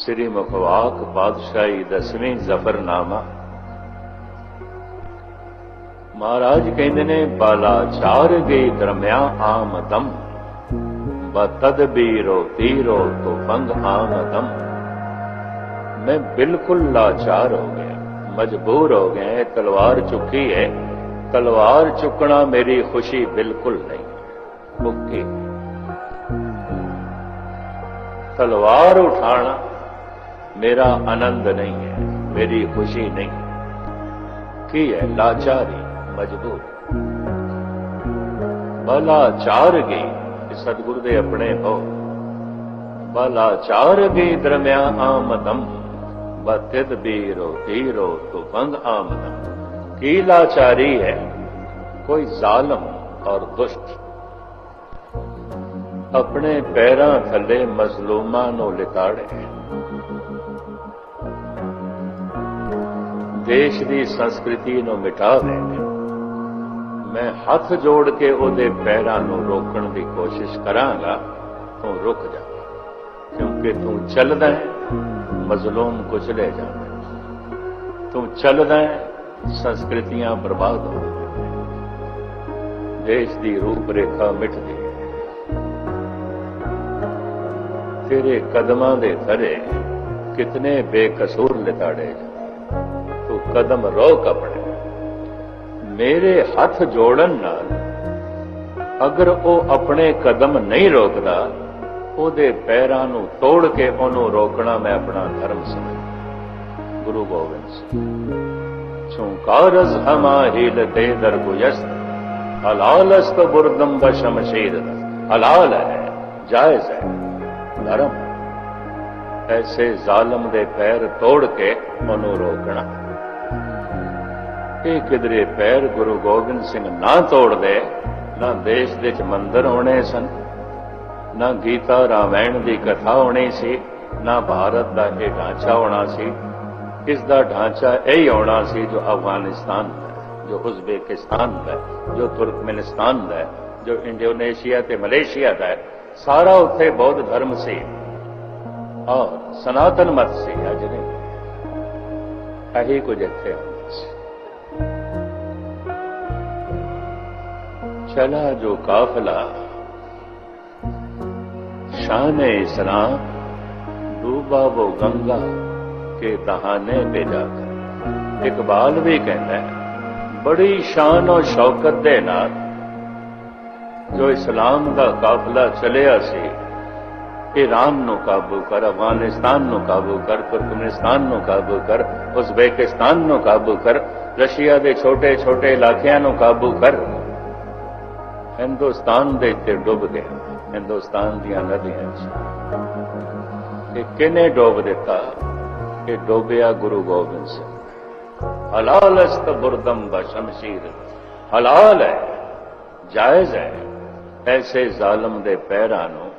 ਸ੍ਰੀ ਮੁਖਵਾਕ ਪਾਤਸ਼ਾਹੀ ਦਸਵੇਂ ਜ਼ਫਰਨਾਮਾ ਮਹਾਰਾਜ ਕਹਿੰਦੇ ਨੇ ਬਾਲਾਚਾਰ ਗਈ ਦਰਮਿਆ ਆਮਦਮ ਬਤਦਬੀਰੋ ਤੀਰੋ ਤੋ ਫੰਗ ਆਮਦਮ ਮੈਂ ਬਿਲਕੁਲ ਲਾਚਾਰ ਹੋ ਗਿਆ ਮਜਬੂਰ ਹੋ ਗਿਆ ਇਹ ਤਲਵਾਰ ਚੁੱਕੀ ਹੈ ਤਲਵਾਰ ਚੁੱਕਣਾ ਮੇਰੀ ਖੁਸ਼ੀ ਬਿਲਕੁਲ ਨਹੀਂ ਮੁੱਕੀ ਤਲਵਾਰ ਉਠਾਣਾ ਮੇਰਾ ਆਨੰਦ ਨਹੀਂ ਹੈ, ਮੇਰੀ ਖੁਸ਼ੀ ਨਹੀਂ। ਕੀ ਹੈ ਲਾਚਾਰੀ, ਮਜਬੂਰ? ਬਲਾਚਾਰ ਗਈ ਸਤਿਗੁਰ ਦੇ ਆਪਣੇ ਹੋ ਬਲਾਚਾਰ ਗਈ ਦਰਮਿਆ ਆਮਦਮ ਬਤਿਦ ਬੀਰੋ ਤੀਰੋ ਤੁਫੰਗ ਆਮਦਮ। ਕੀ ਲਾਚਾਰੀ ਹੈ? ਕੋਈ ਜ਼ਾਲਮ ਔਰ ਦੁਸ਼ਟ। ਆਪਣੇ ਪੈਰਾਂ ਥੱਲੇ ਮਜ਼ਲੂਮਾਂ ਨੂੰ ਲਿਤਾੜੇ। ਦੇਸ਼ ਦੀ ਸੰਸਕ੍ਰਿਤੀ ਨੂੰ ਮਿਟਾ ਮਿਟਾਵੇ ਮੈਂ ਹੱਥ ਜੋੜ ਕੇ ਉਹਦੇ ਪੈਰਾਂ ਨੂੰ ਰੋਕਣ ਦੀ ਕੋਸ਼ਿਸ਼ ਕਰਾਂਗਾ, ਤੂੰ ਰੁਕ ਜਾ। ਕਿਉਂਕਿ ਤੂੰ ਚੱਲਦਾ ਹੈ, ਮਜ਼ਲੂਮ ਕੁਚਲੇ ਜਾਂਦਾ ਤੂੰ ਚੱਲਦਾ ਹੈ, ਸੰਸਕ੍ਰਿਤੀਆਂ ਬਰਬਾਦ ਹੋ ਦੇਸ਼ ਦੀ ਰੂਪ ਰੇਖਾ ਮਿਟਦੀ ਹੈ। ਤੇਰੇ ਕਦਮਾਂ ਦੇ ਥਰੇ ਕਿਤਨੇ ਬੇਕਸੂਰ ਲਿਤਾੜੇ ਜਾਂਦੇ ਕਦਮ ਰੋਕ ਆਪਣੇ। ਮੇਰੇ ਹੱਥ ਜੋੜਨ ਨਾਲ, ਅਗਰ ਉਹ ਆਪਣੇ ਕਦਮ ਨਹੀਂ ਰੋਕਦਾ, ਉਹਦੇ ਪੈਰਾਂ ਨੂੰ ਤੋੜ ਕੇ ਉਹਨੂੰ ਰੋਕਣਾ ਮੈਂ ਆਪਣਾ ਧਰਮ ਸਮਝ ਗੁਰੂ ਗੋਬਿੰਦ ਸਿੰਘ। ਚੁੰਕਾਰਸ ਹਮਾਹਿਲ ਤੇ ਦਰਗੁਯਸ ਹਲਾਲਸਤ ਬੁਰਦਮ ਬਸ਼ਮਸ਼ੀਰ ਹਲਾਲ ਹੈ, ਜਾਇਜ਼ ਹੈ, ਧਰਮ। ਐਸੇ ਜ਼ਾਲਮ ਦੇ ਪੈਰ ਤੋੜ ਕੇ ਉਹਨੂੰ ਰੋਕਣਾ। ਇਹ ਕਿਧਰੇ ਪੈਰ ਗੁਰੂ ਗੋਬਿੰਦ ਸਿੰਘ ਨਾ ਤੋੜਦੇ, ਨਾ ਦੇਸ਼ ਦੇ ਚ ਮੰਦਰ ਹੋਣੇ ਸਨ, ਨਾ ਗੀਤਾ ਰਾਮਾਇਣ ਦੀ ਕਥਾ ਹੋਣੀ ਸੀ, ਨਾ ਭਾਰਤ ਦਾ ਇਹ ਢਾਂਚਾ ਹੋਣਾ ਸੀ। ਇਸ ਦਾ ਢਾਂਚਾ ਇਹੀ ਹੋਣਾ ਸੀ ਜੋ ਅਫਗਾਨਿਸਤਾਨ ਦਾ ਜੋ ਉਜ਼ਬੇਕਿਸਤਾਨ ਦਾ ਜੋ ਤੁਰਕਮੇਨਿਸਤਾਨ ਦਾ ਜੋ ਇੰਡੋਨੇਸ਼ੀਆ ਤੇ ਮਲੇਸ਼ੀਆ ਦਾ ਸਾਰਾ ਉੱਥੇ ਬੌਧ ਧਰਮ ਸੀ। ਔਰ ਸਨਾਤਨ ਮਤ ਸੀ ਅੱਜ ਇਹੀ ਕੁਝ ਇੱਥੇ ਹੁੰਦਾ ਸੀ चला जो काफला शान इस्लाम डूबा वो गंगा के दहाने पे जाकर इकबाल भी कहता है बड़ी शान और शौकत ਦੇ ਨਾਲ ਜੋ ਇਸਲਾਮ ਦਾ ਕਾਫਲਾ ਚੱਲਿਆ ਸੀ ਈਰਾਨ ਨੂੰ ਕਾਬੂ ਕਰ, ਅਫਗਾਨਿਸਤਾਨ ਨੂੰ ਕਾਬੂ ਕਰ, ਤੁਰਕਮੇਨਿਸਤਾਨ ਨੂੰ ਕਾਬੂ ਕਰ, ਉਜ਼ਬੇਕਿਸਤਾਨ ਨੂੰ ਕਾਬੂ ਕਰ, ਰਸ਼ੀਆ ਦੇ ਛੋਟੇ ਛੋਟੇ ਇਲਾਕਿਆਂ ਨੂੰ ਕਾਬੂ ਕਰ। ਹਿੰਦੁਸਤਾਨ ਦੇ ਤੇ ਡੁੱਬ ਗਏ ਹਿੰਦੁਸਤਾਨ ਦੀਆਂ ਨਦੀਆਂ 'ਚ। ਇਹ ਕਿਨੇ ਡੋਬ ਦਿੱਤਾ? ਇਹ ਡੋਬਿਆ ਗੁਰੂ ਗੋਬਿੰਦ ਸਿੰਘ। ਹਲਾਲ ਅਸਤ ਬੁਰਦਮ ਸ਼ਮਸ਼ੀਰ। ਹਲਾਲ ਹੈ, ਜਾਇਜ਼ ਹੈ। ਐਸੇ ਜ਼ਾਲਮ ਦੇ ਪੈਰਾਂ ਨੂੰ